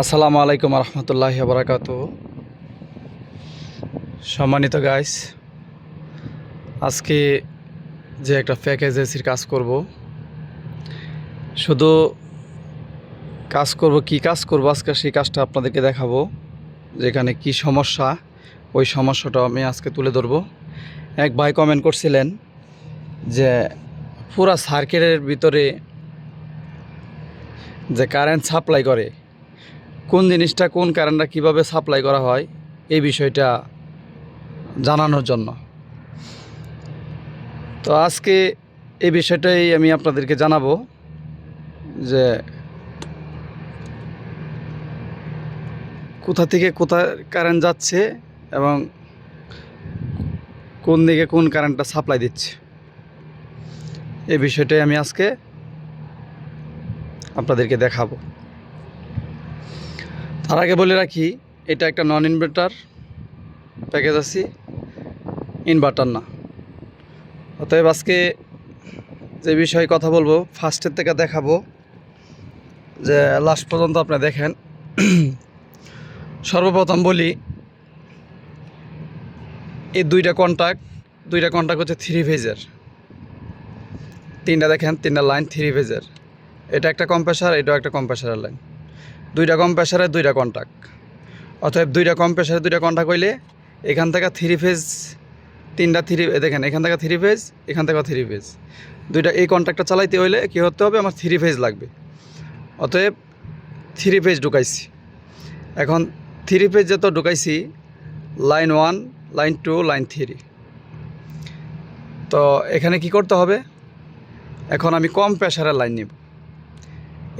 আসসালামু আলাইকুম রহমতুল্লাহ বারাকাত সম্মানিত গাইস আজকে যে একটা ফ্যাক এজেন্সির কাজ করব। শুধু কাজ করব, কি কাজ করব, আজকে সেই কাজটা আপনাদেরকে দেখাবো। যেখানে কি সমস্যা, ওই সমস্যাটা আমি আজকে তুলে ধরবো। এক ভাই কমেন্ট করছিলেন যে পুরা সার্কেলের ভিতরে যে কারেন্ট সাপ্লাই করে কোন জিনিসটা কোন কারেন্টটা কীভাবে সাপ্লাই করা হয়, এই বিষয়টা জানানোর জন্য। তো আজকে এই বিষয়টাই আমি আপনাদেরকে জানাব যে কোথা থেকে কোথায় কারেন্ট যাচ্ছে এবং কোন দিকে কোন কারেন্টটা সাপ্লাই দিচ্ছে। এই বিষয়টাই আমি আজকে আপনাদেরকে দেখাবো। তার আগে বলে রাখি, এটা একটা নন ইনভার্টার প্যাকেজ আছি ইনভার্টার না। অতএব আজকে যে বিষয়ে কথা বলব ফার্স্টের থেকে দেখাবো যে লাস্ট পর্যন্ত আপনি দেখেন। সর্বপ্রথম বলি, এই দুইটা কন্ট্যাক্ট দুইটা কন্ট্যাক্ট হচ্ছে থ্রি ফেজের তিনটা দেখেন, তিনটা লাইন থ্রি ফেজের এটা একটা কম্প্রেসার এটাও একটা কম্প্রেসারের লাইন দুইটা কম কম্প্রেসারে দুইটা কন্ট্যাক্ট অতএব দুইটা কম কম্প্রেসারে দুইটা কন্ট্যাক্ট হইলে এখান থেকে থ্রি ফেজ তিনটা থ্রি দেখেন, এখান থেকে থ্রি ফেজ এখান থেকে থ্রি ফেজ দুইটা, এই কন্ট্যাক্টটা চালাইতে হইলে কী হতে হবে? আমার থ্রি ফেজ লাগবে। অতএব থ্রি ফেজ ঢুকাইছি। এখন থ্রি ফেজ যত ঢুকাইছি line one line two line three তো এখানে কি করতে হবে? এখন আমি কম প্রেশারের লাইন নিব।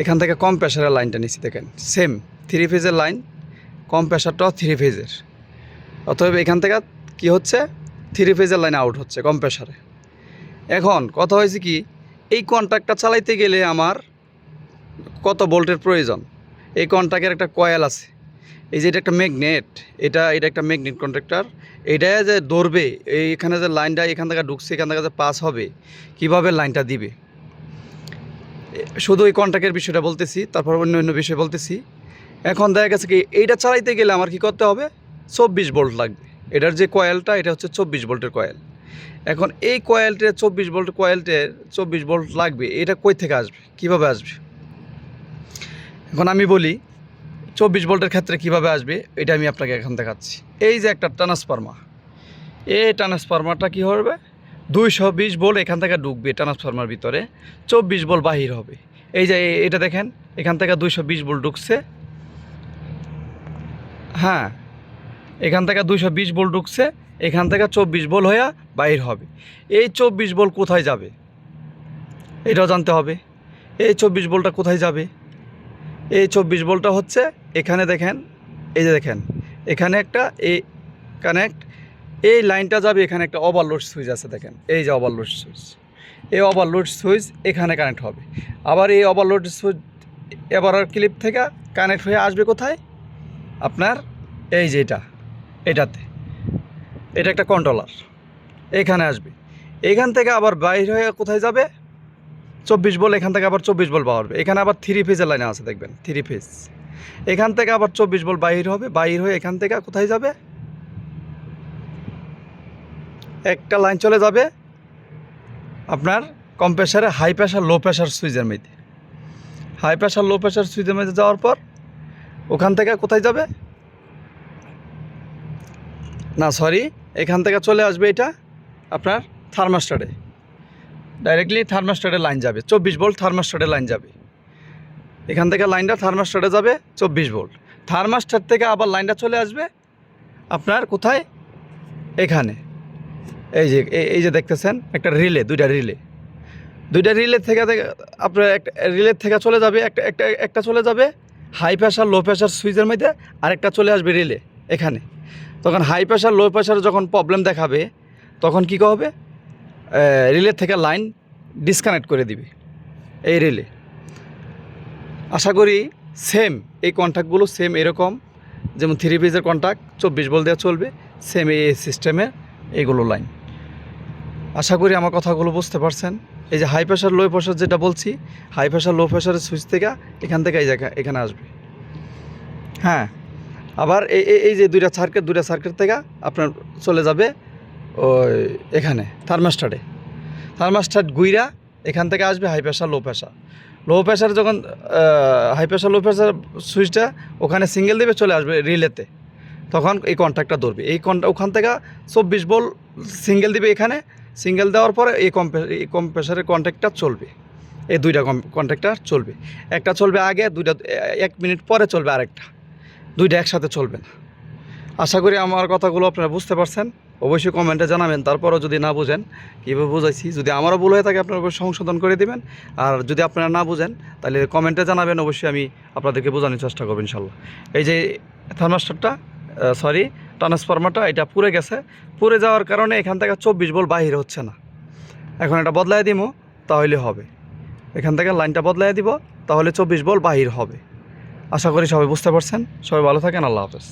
এখান থেকে কম প্রেশারের লাইনটা নিচ্ছি দেখেন। সেম থ্রি ফেজের লাইন কম প্রেশারটাও থ্রি ফেজের অতএব এখান থেকে কি হচ্ছে? থ্রি ফেজের লাইন আউট হচ্ছে কম প্রেশারে এখন কথা হয়েছে কি, এই কন্ট্রাক্টটা চালাইতে গেলে আমার কত বোল্টের প্রয়োজন? এই কন্ট্রাক্টের একটা কয়েল আছে। এই যে এটা একটা ম্যাগনেট এটা এটা একটা ম্যাগনেট কন্ট্রাক্টর এটা যে ধরবে, এইখানে যে লাইনটা এখান থেকে ঢুকছে, এখান থেকে যে পাস হবে, কীভাবে লাইনটা দিবে? শুধু এই কন্ট্রাক্টের বিষয়টা বলতেছি, তারপর অন্য অন্য বিষয় বলতেছি। এখন দেখা গেছে কি, এইটা চালাইতে গেলে আমার কি করতে হবে? চব্বিশ ভোল্ট লাগবে। এটার যে কয়েলটা, এটা হচ্ছে চব্বিশ ভোল্টের কয়েল। এখন এই কয়েলটে, চব্বিশ ভোল্ট কয়েলটের চব্বিশ ভোল্ট লাগবে, এটা কই থেকে আসবে? কীভাবে আসবে? এখন আমি বলি, চব্বিশ ভোল্টের ক্ষেত্রে কীভাবে আসবে, এটা আমি আপনাকে এখন দেখাচ্ছি। এই যে একটা ট্রান্সফার্মার, এই ট্রান্সফার্মারটা কী হবে? দুইশো বিশ বল এখান থেকে ঢুকবে ট্রান্সফার্মার ভিতরে, চব্বিশ বল বাহির হবে। এই যে এটা দেখেন, এখান থেকে দুইশো বিশ বল ঢুকছে। হ্যাঁ এখান থেকে দুইশো বিশ বল ঢুকছে, এখান থেকে চব্বিশ বল হয়ে বাহির হবে। এই চব্বিশ বল কোথায় যাবে? এটাও জানতে হবে। এই চব্বিশ বলটা কোথায় যাবে? এই চব্বিশ বলটা হচ্ছে এখানে দেখেন, এই যে দেখেন, এখানে একটা এই কানেক্ট এই লাইনটা যাবে এখানে একটা ওভারলোড সুইচ আছে দেখেন। এই যে ওভারলোড সুইচ এই ওভারলোড সুইচ এখানে কানেক্ট হবে। আবার এই ওভারলোড সুইচ এবার ক্লিপ থেকে কানেক্ট হয়ে আসবে কোথায়? আপনার এই যে এটা, এটাতে। এটা একটা কন্ট্রোলার এখানে আসবে। এখান থেকে আবার বাইর হয়ে কোথায় যাবে? চব্বিশ বল, এখান থেকে আবার চব্বিশ বল বাড়বে এখানে আবার থ্রি ফেজের লাইনে আছে দেখবেন থ্রি ফেজ এখান থেকে আবার চব্বিশ বল বাহির হবে বাহির হয়ে এখান থেকে কোথায় যাবে? একটা লাইন চলে যাবে আপনার কম প্রেশারে হাই প্রেশার লো প্রেশার সুইচের মধ্যে। হাই প্রেশার লো প্রেশার সুইচের মধ্যে যাওয়ার পর ওখান থেকে কোথায় যাবে? না সরি এখান থেকে চলে আসবে এটা আপনার থার্মাস্টারে ডাইরেক্টলি থার্মাস্টারে লাইন যাবে, চব্বিশ ভোল্ট থার্মাস্টারে লাইন যাবে। এখান থেকে লাইনটা থার্মাস্টারে যাবে, চব্বিশ ভোল্ট থার্মাস্টার থেকে আবার লাইনটা চলে আসবে আপনার কোথায়? এখানে। এই যে, এই- যে দেখতেছেন, একটা রিলে দুইটা রিলে দুইটা রিলে থেকে আপনার একটা রিলের থেকে চলে যাবে, একটা একটা একটা চলে যাবে হাই প্রেশার লো প্রেশার সুইচের মধ্যে, আরেকটা চলে আসবে রিলে এখানে। তখন হাই প্রেশার লো প্রেশার যখন প্রবলেম দেখাবে, তখন কী হবে? রিলের থেকে লাইন ডিসকানেক্ট করে দিবে, এই রিলে আশা করি সেম এই কন্ট্যাক্টগুলো সেম এরকম, যেমন থ্রি পিসের কন্ট্যাক্ট চব্বিশ বল দেওয়া চলবে সেম এই সিস্টেমে এইগুলো লাইন আশা করি আমার কথাগুলো বুঝতে পারছেন। এই যে হাই প্রেশার লো প্রেশার যেটা বলছি হাই প্রেশার লো প্রেশারের সুইচ থেকে এখান থেকে এই জায়গা এখানে আসবে। হ্যাঁ আবার এই এই- যে দুইটা সার্কিট দুইটা সার্কিট থেকে আপনার চলে যাবে ওই এখানে থার্মাস্টারে থার্মাস্টার গুইরা এখান থেকে আসবে high pressure low pressure low pressure যখন হাই প্রেশার লো প্রেশার সুইচটা ওখানে সিঙ্গেল দেবে, চলে আসবে রিলেতে তখন এই কন্ট্যাক্টটা ধরবে। এই ওখান থেকে চব্বিশ বল সিঙ্গেল দিবে এখানে সিঙ্গেল দেওয়ার পরে এই কম্পে, এই কন্ট্যাক্টটা চলবে। এই দুইটা কন্ট্যাক্টটা চলবে। একটা চলবে আগে, দুইটা এক মিনিট পরে চলবে আরেকটা। দুইটা একসাথে চলবে না। আশা করি আমার কথাগুলো আপনারা বুঝতে পারছেন। অবশ্যই কমেন্টে জানাবেন, তারপরও যদি না বুঝেন, কীভাবে বুঝাইছি? যদি আমারও ভুল হয়ে থাকে, আপনারা সংশোধন করে দেবেন। আর যদি আপনারা না বুঝেন, তাহলে কমেন্টে জানাবেন, অবশ্যই আমি আপনাদেরকে বোঝানোর চেষ্টা করব, ইনশাল্লাহ। এই যে, থার্মাস্টারটা সরি ট্রান্সফরমারটা এটা পুড়ে গেছে। পুড়ে যাওয়ার কারণে এখান থেকে চব্বিশ বল বাহির হচ্ছে না। এখন এটা বদলাই দিব তাহলে হবে। এখান থেকে লাইনটা বদলাই দিব, তাহলে চব্বিশ বল বাহির হবে। আশা করি সবাই বুঝতে পারছেন। সবাই ভালো থাকেন, আল্লাহ হাফেজ।